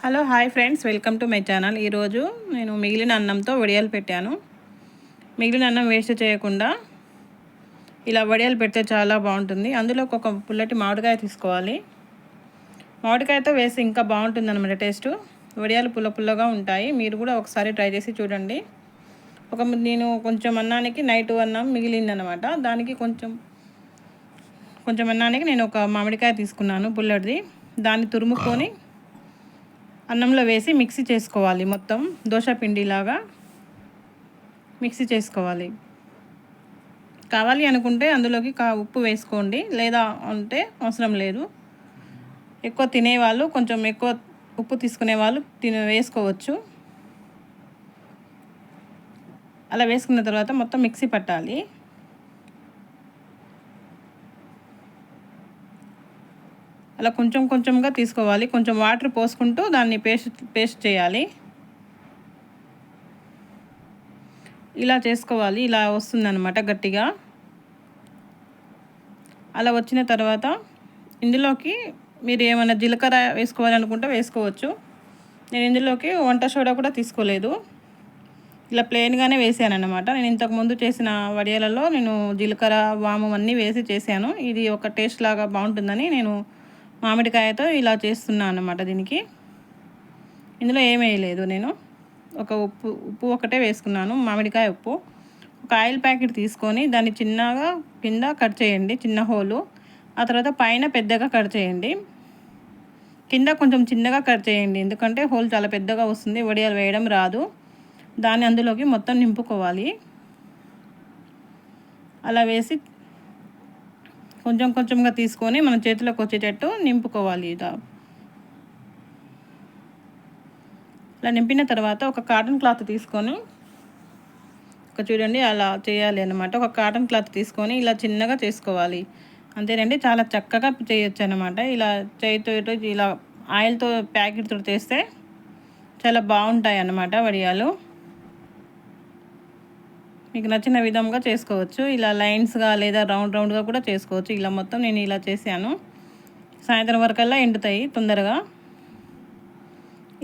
Hello hi friends. Welcome to my channel. ఈరోజు నేను మిగిలిన అన్నంతో వడియాలు పెట్టాను. మిగిలిన అన్నం వేస్ట్ చేయకుండా ఇలా వడియాలు పెడితే చాలా బాగుంటుంది. అందులో ఒక పుల్లటి మామిడికాయ తీసుకోవాలి. మామిడికాయతో వేసి ఇంకా బాగుంటుంది అనమాట టేస్ట్. వడియాలు పుల్ల పుల్లగా ఉంటాయి. మీరు కూడా ఒకసారి ట్రై చేసి చూడండి. ఒక నేను కొంచెం అన్నానికి నైట్ అన్నం మిగిలిందనమాట దానికి కొంచెం కొంచెం అన్నానికి నేను ఒక మామిడికాయ తీసుకున్నాను పుల్లటిది. దాన్ని తురుముకొని అన్నంలో వేసి మిక్సీ చేసుకోవాలి మొత్తం దోశ పిండిలాగా మిక్సీ చేసుకోవాలి. కావాలి అనుకుంటే అందులోకి కా ఉప్పు వేసుకోండి లేదా అంటే అవసరం లేదు. ఎక్కువ తినేవాళ్ళు కొంచెం ఎక్కువ ఉప్పు తీసుకునే వాళ్ళు తిన వేసుకోవచ్చు. అలా వేసుకున్న తర్వాత మొత్తం మిక్సీ పట్టాలి. అలా కొంచెం కొంచెంగా తీసుకోవాలి. కొంచెం వాటర్ పోసుకుంటూ దాన్ని పేస్ట్ పేస్ట్ చేయాలి. ఇలా చేసుకోవాలి. ఇలా వస్తుందన్నమాట గట్టిగా. అలా వచ్చిన తర్వాత ఇందులోకి మీరు ఏమైనా జీలకర్ర వేసుకోవాలనుకుంటే వేసుకోవచ్చు. నేను ఇందులోకి వంట సోడా కూడా తీసుకోలేదు. ఇలా ప్లెయిన్గానే వేసాను అనమాట నేను ఇంతకుముందు చేసిన వడియాలలో నేను జీలకర్ర వాము అన్నీ వేసి చేశాను. ఇది ఒక టేస్ట్ లాగా బాగుంటుందని నేను మామిడికాయతో ఇలా చేస్తున్నాను అన్నమాట దీనికి. ఇందులో ఏం వేయలేదు నేను. ఒక ఉప్పు ఉప్పు ఒకటే వేసుకున్నాను మామిడికాయ ఉప్పు. ఒక ఆయిల్ ప్యాకెట్ తీసుకొని దాన్ని చిన్నగా కింద కట్ చేయండి చిన్న హోలు. ఆ తర్వాత పైన పెద్దగా కట్ చేయండి. కింద కొంచెం చిన్నగా కట్ చేయండి ఎందుకంటే హోల్ చాలా పెద్దగా వస్తుంది వడియాలు వేయడం రాదు. దాన్ని అందులోకి మొత్తం నింపుకోవాలి. అలా వేసి కొంచెం కొంచెంగా తీసుకొని మన చేతిలోకి వచ్చేటట్టు నింపుకోవాలి ఇలా ఇలా నింపిన తర్వాత ఒక కాటన్ క్లాత్ తీసుకొని ఒక చూడండి అలా చేయాలి అనమాట ఒక కాటన్ క్లాత్ తీసుకొని ఇలా చిన్నగా చేసుకోవాలి. అంతేనండి చాలా చక్కగా చేయొచ్చు అనమాట ఇలా చేతితో ఇలా ఆయిల్తో ప్యాకెట్తో చేస్తే చాలా బాగుంటాయి అన్నమాట వడియాలు. మీకు నచ్చిన విధంగా చేసుకోవచ్చు. ఇలా లైన్స్గా లేదా రౌండ్ రౌండ్గా కూడా చేసుకోవచ్చు. ఇలా మొత్తం నేను ఇలా చేశాను. సాయంత్రం వరకల్లా ఎండుతాయి తొందరగా.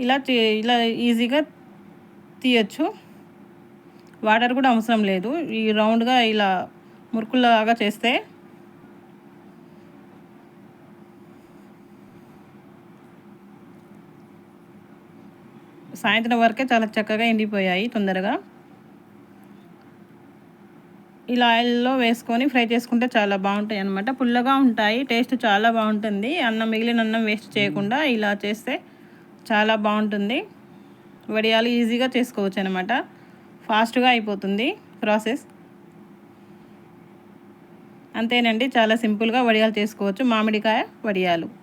ఇలా ఇలా ఈజీగా తీయచ్చు. వాటర్ కూడా అవసరం లేదు. ఈ రౌండ్గా ఇలా మురుకులాగా చేస్తే సాయంత్రం వరకే చాలా చక్కగా ఎండిపోయాయి తొందరగా. ఇలా ఆయిల్లో వేసుకొని ఫ్రై చేసుకుంటే చాలా బాగుంటాయి అనమాట పుల్లగా ఉంటాయి టేస్ట్ చాలా బాగుంటుంది. అన్నం మిగిలిన అన్నం వేస్ట్ చేయకుండా ఇలా చేస్తే చాలా బాగుంటుంది. వడియాలు ఈజీగా చేసుకోవచ్చు అనమాట ఫాస్ట్గా అయిపోతుంది ప్రాసెస్. అంతేనండి చాలా సింపుల్గా వడియాలు చేసుకోవచ్చు మామిడికాయ వడియాలు.